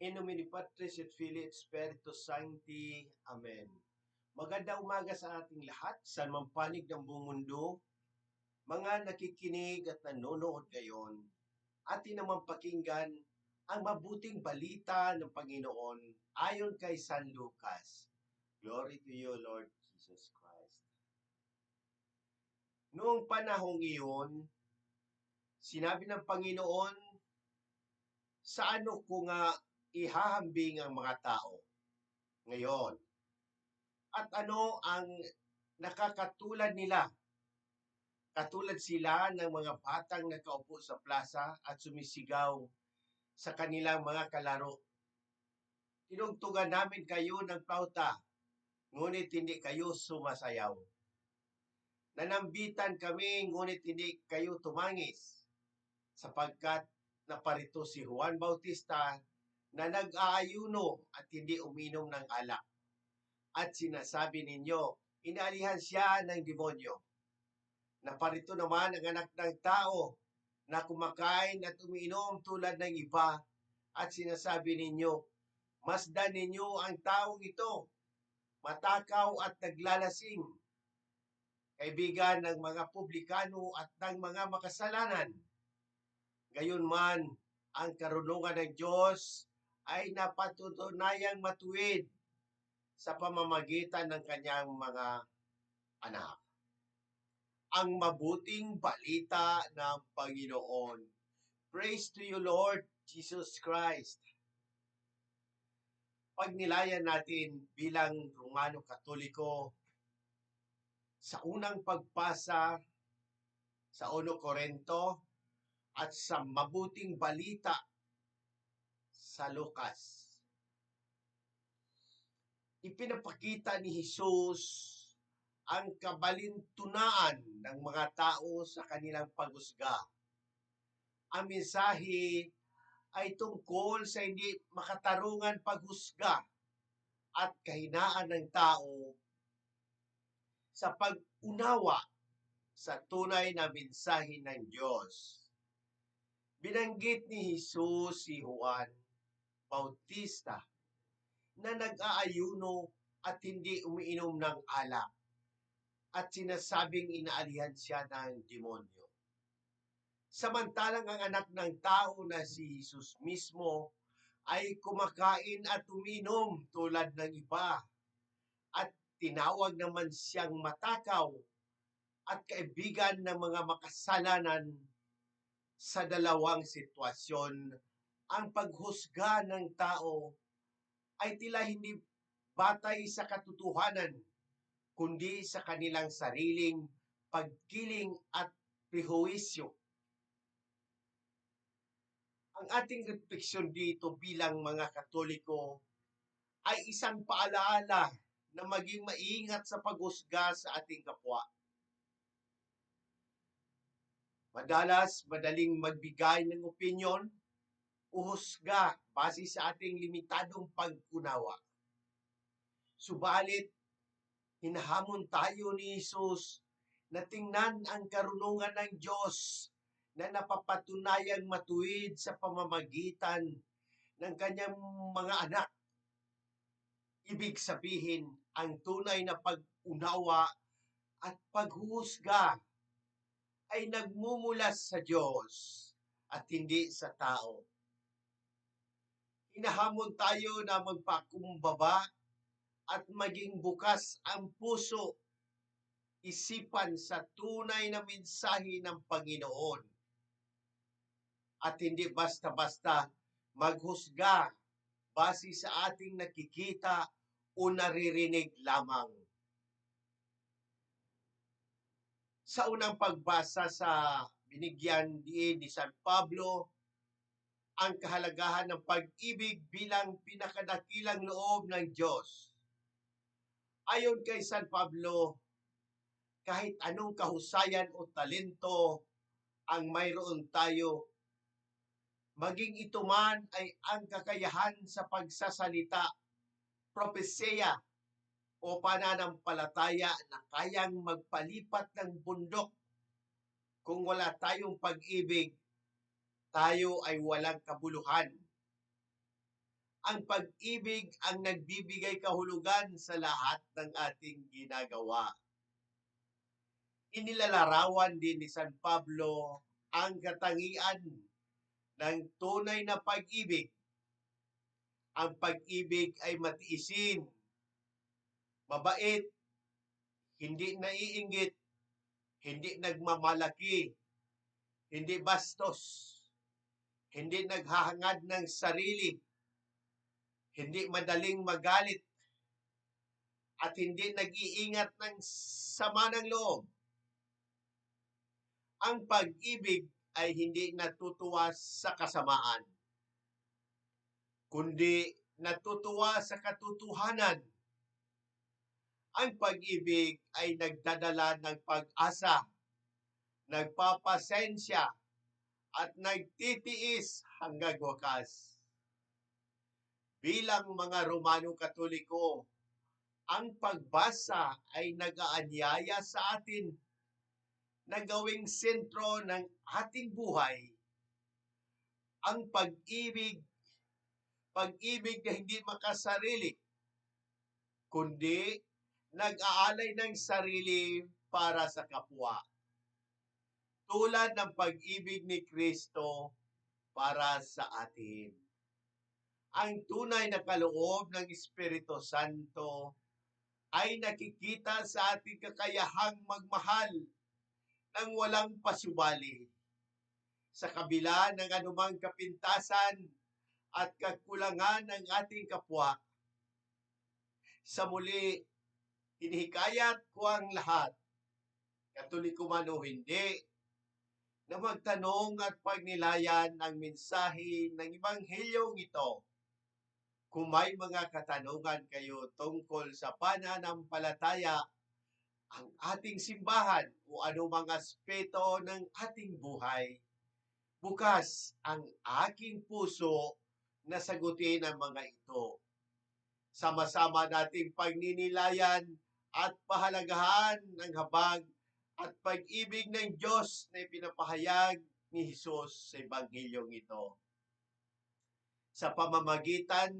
In nomine Patris et Filii et Spiritus Sancti. Amen. Magandang umaga sa ating lahat, saan man ng buong mundo, mga nakikinig at nanonood ngayon, atin naman pakinggan ang mabuting balita ng Panginoon ayon kay San Lucas. Glory to you, Lord Jesus Christ. Noong panahong iyon, sinabi ng Panginoon, sa ano ko nga ihahambing ang mga tao ngayon? At ano ang nakakatulad nila? Katulad sila ng mga batang nakaupo sa plaza at sumisigaw sa kanilang mga kalaro. Tinugtugan namin kayo ng pauta, ngunit hindi kayo sumasayaw. Nanambitan kami, ngunit hindi kayo tumangis, sapagkat naparito si Juan Bautista na nag-aayuno at hindi uminom ng alak. At sinasabi ninyo, inaalihan siya ng demonyo. Naparito naman ang anak ng tao na kumakain at umiinom tulad ng iba at sinasabi ninyo, masdan ninyo ang taong ito, matakaw at naglalasing, kaibigan ng mga publikano at ng mga makasalanan. Gayon man, ang karunungan ng Diyos ay napatutunayang matuwid sa pamamagitan ng kanyang mga anak. Ang mabuting balita ng Panginoon. Praise to you, Lord Jesus Christ. Pagnilayan natin bilang Romano Katoliko sa unang pagpasa sa 1 Korento at sa mabuting balita sa Lucas. Ipinapakita ni Jesus ang kabalintunaan ng mga tao sa kanilang pagusga. Ang mensahe ay tungkol sa hindi makatarungan paghusga at kahinaan ng tao sa pag-unawa sa tunay na mensahe ng Diyos. Binanggit ni Jesus si Juan Bautista na nag-aayuno at hindi umiinom ng alak at sinasabing inaalihan siya ng demonyo. Samantalang ang anak ng tao na si Jesus mismo ay kumakain at uminom tulad ng iba at tinawag naman siyang matakaw at kaibigan ng mga makasalanan sa dalawang sitwasyon. Ang paghusga ng tao ay tila hindi batay sa katotohanan, kundi sa kanilang sariling pagkiling at prehuwisyo. Ang ating refleksyon dito bilang mga Katoliko ay isang paalaala na maging maingat sa paghusga sa ating kapwa. Madalas, madaling magbigay ng opinyon o husga base sa ating limitadong pag-unawa. Subalit, hinahamon tayo ni Jesus na tingnan ang karunungan ng Diyos na napapatunayang matuwid sa pamamagitan ng kanyang mga anak. Ibig sabihin, ang tunay na pag-unawa at paghuhusga ay nagmumula sa Diyos at hindi sa tao. Hinahamon tayo na magpakumbaba at maging bukas ang puso, isipan sa tunay na mensahe ng Panginoon. At hindi basta-basta maghusga base sa ating nakikita o naririnig lamang. Sa unang pagbasa sa binigyan diin ni San Pablo, ang kahalagahan ng pag-ibig bilang pinakadakilang loob ng Diyos. Ayon kay San Pablo, kahit anong kahusayan o talento ang mayroon tayo, maging ito man ay ang kakayahan sa pagsasalita, propesya, o pananampalataya na kayang magpalipat ng bundok. Kung wala tayong pag-ibig, tayo ay walang kabuluhan. Ang pag-ibig ang nagbibigay kahulugan sa lahat ng ating ginagawa. Inilalarawan din ni San Pablo ang katangian ng tunay na pag-ibig. Ang pag-ibig ay matiisin, mabait, hindi naiinggit, hindi nagmamalaki, hindi bastos, hindi naghahangad ng sarili, hindi madaling magalit, at hindi nag-iingat ng sama ng loob. Ang pag-ibig ay hindi natutuwa sa kasamaan, kundi natutuwa sa katotohanan. Ang pag-ibig ay nagdadala ng pag-asa, nagpapasensya, at nagtitiis hanggang wakas. Bilang mga Romano Katoliko, ang pagbasa ay nag-aanyaya sa atin na gawing sentro ng ating buhay ang pag-ibig, pag-ibig na hindi makasarili, kundi nag-aalay ng sarili para sa kapwa. Tulad ng pag-ibig ni Kristo para sa atin. Ang tunay na kaloob ng Espiritu Santo ay nakikita sa ating kakayahang magmahal ng walang pasubali. Sa kabila ng anumang kapintasan at kakulangan ng ating kapwa. Sa muli, inihikayat ko ang lahat, katoliko man o hindi, na magtanong at pagnilayan ang mensahe ng Ebanghilyong ito. Kung may mga katanungan kayo tungkol sa pananampalataya, ang ating simbahan o anumang aspeto ng ating buhay, bukas ang aking puso na sagutin ang mga ito. Sama-sama nating pagninilayan at pahalagahan ng habag at pag-ibig ng Diyos na ipinapahayag ni Jesus sa Ebanghilyong ito. Sa pamamagitan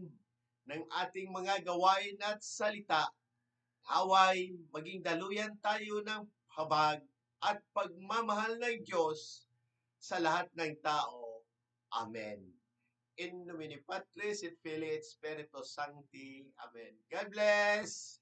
ng ating mga gawain at salita, away maging daluyan tayo ng habag at pagmamahal ng Diyos sa lahat ng tao. Amen. In nomine Patris et Filii et Spiritus Sancti. Amen. God bless!